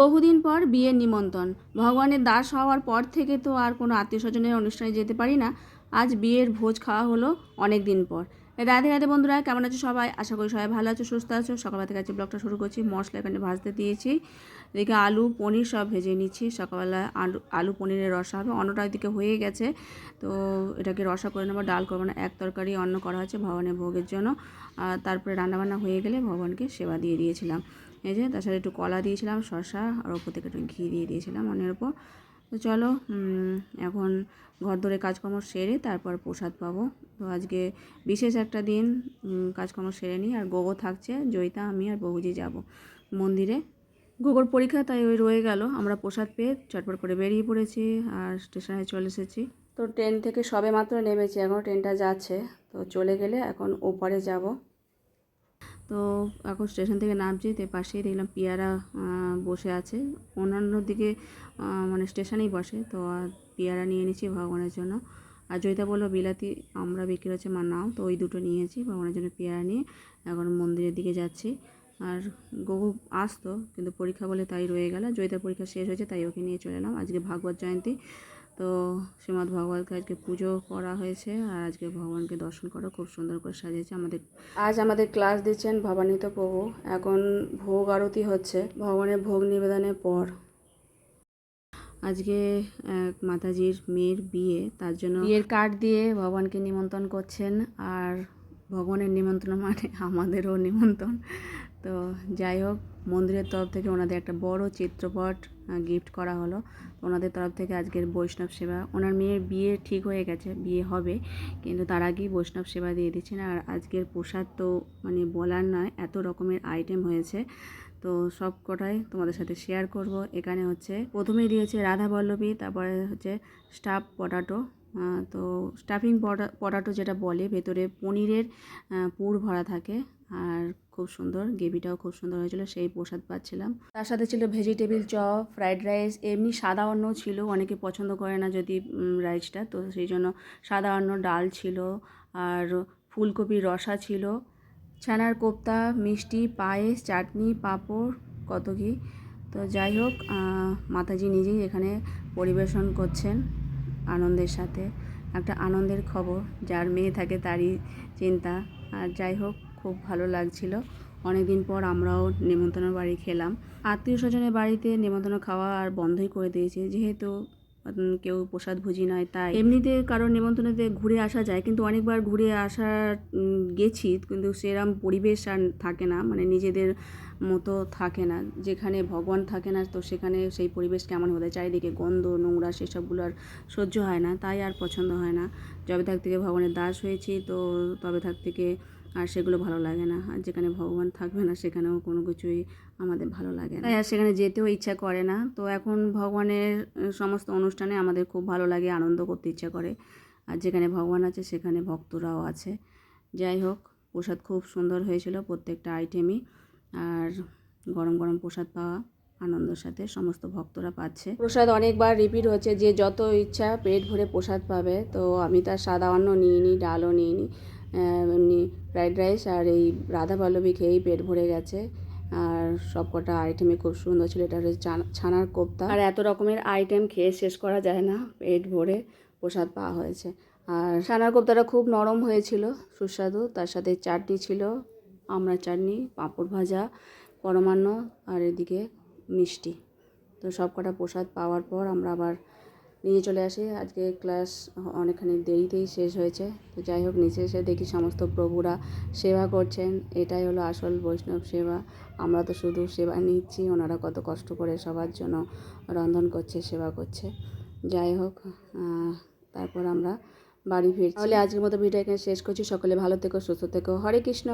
বহুদিন পর বিয়ের নিমন্ত্রণ। ভগবানের দাস হওয়ার পর থেকে তো আর কোনো আত্মীয় স্বজনের অনুষ্ঠানে যেতে পারি না। আজ বিয়ের ভোজ খাওয়া হলো অনেক দিন পর। রাধে রাধে বন্ধুরা, কেমন আছো সবাই? আশা করি সবাই ভালো আছো, সুস্থ আছো। সকালবেলা থেকে আজকে ব্লগটা শুরু করছি। মশলা এখানে ভাজতে দিয়েছি। এদিকে আলু, পনির সব ভেজে নিচ্ছি। সকালবেলা আলু আলু, পনিরের রসা হবে। অন্নটা দিকে হয়ে গেছে। তো এটাকে রসা করে নেব, ডাল করব না। এক তরকারি অন্ন করা হচ্ছে ভগবানের ভোগের জন্য। আর তারপরে রান্নাবান্না হয়ে গেলে ভগবানকে সেবা দিয়ে দিয়েছিলাম। এই যে সাথে একটু কলা দিয়েছিলাম, শসা, আর ওপর থেকে একটু ঘি দিয়ে দিয়েছিলাম অন্যের ওপর তো চলো এখন ঘর ধরে কাজকর্ম সেরে তারপর প্রসাদ পাবো। তো আজকে বিশেষ একটা দিন কাজকর্ম সেরে নিই। আর গোগো থাকছে, জয়িতা, আমি আর বহুজি যাব মন্দিরে। গোগোর পরীক্ষা তাই ওই রয়ে গেল। আমরা প্রসাদ পেয়ে চটপট করে বেরিয়ে পড়েছি আর স্টেশনে চলে এসেছি। তো ট্রেন থেকে সবে মাত্র নেমেছি, এখন ট্রেনটা যাচ্ছে। তো চলে গেলে এখন ওপারে যাব। তো এখন স্টেশন থেকে নামছি, তো পাশেই দেখলাম পিয়ারা বসে আছে। অন্যান্য দিকে মানে স্টেশনেই বসে, তো পিয়ারা নিয়ে নিয়েছি ভগবানের জন্য। আর জয়িতা বলল, বিলাতি, আমরা বিক্রি হচ্ছে মা, নাও। তো ওই দুটো নিয়েছি ভগবানের জন্য পেয়ারা নিয়ে। এখন মন্দিরের দিকে যাচ্ছি। আর গগু আসতো, কিন্তু পরীক্ষা বলে তাই রয়ে গেল। জয়িতার পরীক্ষা শেষ হয়েছে, তাই ওকে নিয়ে চলে এলাম। আজকে ভাগবত জয়ন্তী। তো শ্রীমদ্ ভগবতকে আজকে পুজো করা হয়েছে আর আজকে ভগবানকে দর্শন করা খুব সুন্দর করে সাজিয়েছে আমাদের আজ আমাদের ক্লাস দিচ্ছেন ভবানীত প্রভু। এখন ভোগ আরতি হচ্ছে ভগবানের ভোগ নিবেদনের পর। আজকে এক মাতাজির মেয়ের বিয়ে তার জন্য বিয়ের কার্ড দিয়ে ভগবানকে নিমন্ত্রণ করছেন আর ভগবানের নিমন্ত্রণ মানে আমাদেরও নিমন্ত্রণ। তো যাই হোক, মন্দিরের তরফ থেকে ওনাদের একটা বড় চিত্রপট গিফট করা হলো। ওনাদের তরফ থেকে আজকের বৈষ্ণব সেবা। ওনার মেয়ের বিয়ে ঠিক হয়ে গেছে, বিয়ে হবে, কিন্তু তার আগেই বৈষ্ণব সেবা দিয়ে দিচ্ছেন। আর আজকের প্রসাদ তো মানে বলার নয়, এত রকমের আইটেম হয়েছে। তো সব কটাই তোমাদের সাথে শেয়ার করব। এখানে হচ্ছে প্রথমেই দিয়েছে রাধা বল্লভী, তারপরে হচ্ছে স্টাফ পটাটো তো স্টাফিং পটাটো যেটা বলে, ভেতরে পনিরের পুর ভরা থাকে। আর খুব সুন্দর, গ্রেভিটাও খুব সুন্দর হয়েছিল, সেই প্রসাদ পাচ্ছিলাম। তার সাথে ছিল ভেজিটেবিল চপ ফ্রাইড রাইস এমনি সাদা অন্ন ছিল, অনেকে পছন্দ করে না যদি রাইসটা তো সেই জন্য সাদা অন্ন, ডাল ছিল, আর ফুলকপির রসা ছিল। ছানার কোপ্তা, মিষ্টি, পায়েস, চাটনি, পাঁপড়, কত কি। তো যাই হোক মাতাজি নিজেই এখানে পরিবেশন করছেন। আনন্দের সাথে। একটা আনন্দের খবর, যার মেয়ে থাকে তারই চিন্তা। আর যাই হোক, খুব ভালো লাগছিল। অনেক দিন পর আমরাও নেমন্তন্ন বাড়ি খেলাম। আত্মীয় স্বজনের বাড়িতে নেমন্তন্ন খাওয়া আর বন্ধই করে দিয়েছে। যেহেতু কেউ প্রসাদ ভুজি নয়, তাই। এমনিতে কারোর নেমন্তন্নতে ঘুরে আসা যায়, কিন্তু অনেকবার ঘুরে আসা গেছি, কিন্তু সেরম পরিবেশ আর থাকে না মানে নিজেদের মতো থাকে না। যেখানে ভগবান থাকে না, তো সেখানে সেই পরিবেশ কেমন হতে চারিদিকে গন্ধ, নোংরা সেসবগুলো আর সহ্য হয় না, তাই আর পছন্দ হয় না। যবে থাক থেকে ভগবানের দাস হয়েছি, তো তবে থাক থেকে আর সেগুলো ভালো লাগে না। আর যেখানে ভগবান থাকবে না সেখানেও কোনো কিছুই আমাদের ভালো লাগে না। আর সেখানে যেতেও ইচ্ছা করে না। তো এখন ভগবানের সমস্ত অনুষ্ঠানে আমাদের খুব ভালো লাগে আনন্দ করতে ইচ্ছা করে। আর যেখানে ভগবান আছে সেখানে ভক্তরাও আছে। যাই হোক প্রসাদ খুব সুন্দর হয়েছিল প্রত্যেকটা আইটেমই আর গরম গরম প্রসাদ পাওয়া আনন্দের সাথে সমস্ত ভক্তরা পাচ্ছে। প্রসাদ অনেকবার রিপিট হচ্ছে যে যত ইচ্ছা পেট ভরে প্রসাদ পাবে। তো আমি তার সাদা অন্ন নিয়ে নিই ডালও নিয়ে নিই আহ, এমনি ফ্রাইড রাইস আর এই রাধা পল্লবী খেয়েই পেট ভরে গেছে। আর সব কটা আইটেমে খুব সুন্দর ছিল। এটা হচ্ছে ছানার কোপ্তা। আর এত রকমের আইটেম খেয়ে শেষ করা যায় না। পেট ভরে প্রসাদ পাওয়া হয়েছে। আর ছানার কোপ্তাটা খুব নরম হয়েছিল, সুস্বাদু। তার সাথে চাটনি ছিল আমড়া চাটনি, পাঁপড় ভাজা, পরমান্ন, আর এদিকে মিষ্টি। তো সব কটা প্রসাদ পাওয়ার পর আমরা আবার নিয়ে চলে আসি। আজকে ক্লাস অনেকখানি দেরিতেই শেষ হয়েছে। তো যাই হোক, নিচে এসে দেখি সমস্ত প্রভুরা সেবা করছেন। এটাই হলো আসল বৈষ্ণব সেবা। আমরা তো শুধু সেবা নিচ্ছি, ওনারা কত কষ্ট করে সবার জন্য রন্ধন করছে, সেবা করছে। যাই হোক তারপর আমরা বাড়ি ফিরছি। তাহলে আজকের মতো ভিডিও এখানে শেষ করছি। সকলে ভালো থেকো, সুস্থ থেকো। হরে কৃষ্ণ।